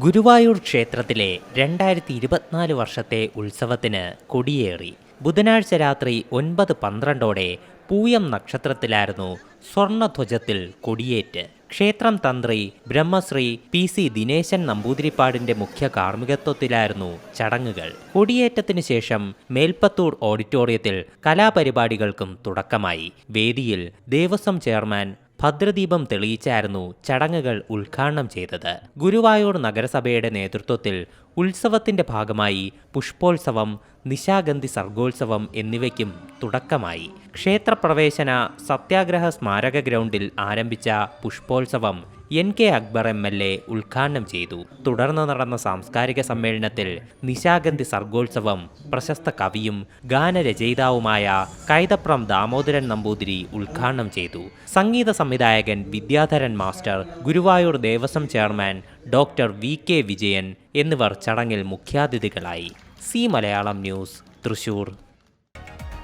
ഗുരുവായൂർ ക്ഷേത്രത്തിലെ രണ്ടായിരത്തി ഇരുപത്തിനാല് വർഷത്തെ ഉത്സവത്തിന് കൊടിയേറി. ബുധനാഴ്ച രാത്രി ഒൻപത് പന്ത്രണ്ടോടെ പൂയം നക്ഷത്രത്തിലായിരുന്നു സ്വർണധ്വജത്തിൽ കൊടിയേറ്റ്. ക്ഷേത്രം തന്ത്രി ബ്രഹ്മശ്രീ പി സി ദിനേശൻ നമ്പൂതിരിപ്പാടിന്റെ മുഖ്യ കാർമ്മികത്വത്തിലായിരുന്നു ചടങ്ങുകൾ. കൊടിയേറ്റത്തിന് ശേഷം മേൽപ്പത്തൂർ ഓഡിറ്റോറിയത്തിൽ കലാപരിപാടികൾക്കും തുടക്കമായി. വേദിയിൽ ദേവസ്വം ചെയർമാൻ ഭദ്രദീപം തെളിയിച്ചായിരുന്നു ചടങ്ങുകൾ ഉദ്ഘാടനം ചെയ്തത്. ഗുരുവായൂർ നഗരസഭയുടെ നേതൃത്വത്തിൽ ഉത്സവത്തിന്റെ ഭാഗമായി പുഷ്പോത്സവം നിശാഗന്ധി സർഗോത്സവം എന്നിവയ്ക്കും തുടക്കമായി. ക്ഷേത്രപ്രവേശന സത്യാഗ്രഹ സ്മാരക ഗ്രൗണ്ടിൽ ആരംഭിച്ച പുഷ്പോത്സവം N K Akbar M L A ഉദ്ഘാടനം ചെയ്തു. തുടർന്ന് നടന്ന സാംസ്കാരിക സമ്മേളനത്തിൽ നിശാഗന്ധി സർഗോത്സവം പ്രശസ്ത കവിയും ഗാനരചയിതാവുമായ കൈതപ്രം ദാമോദരൻ നമ്പൂതിരി ഉദ്ഘാടനം ചെയ്തു. സംഗീത സംവിധായകൻ Vidyadharan master Guruvayur Devaswom chairman doctor V K Vijayan എന്നിവർ ചടങ്ങിൽ മുഖ്യാതിഥികളായി. C Malayalam news Thrissur.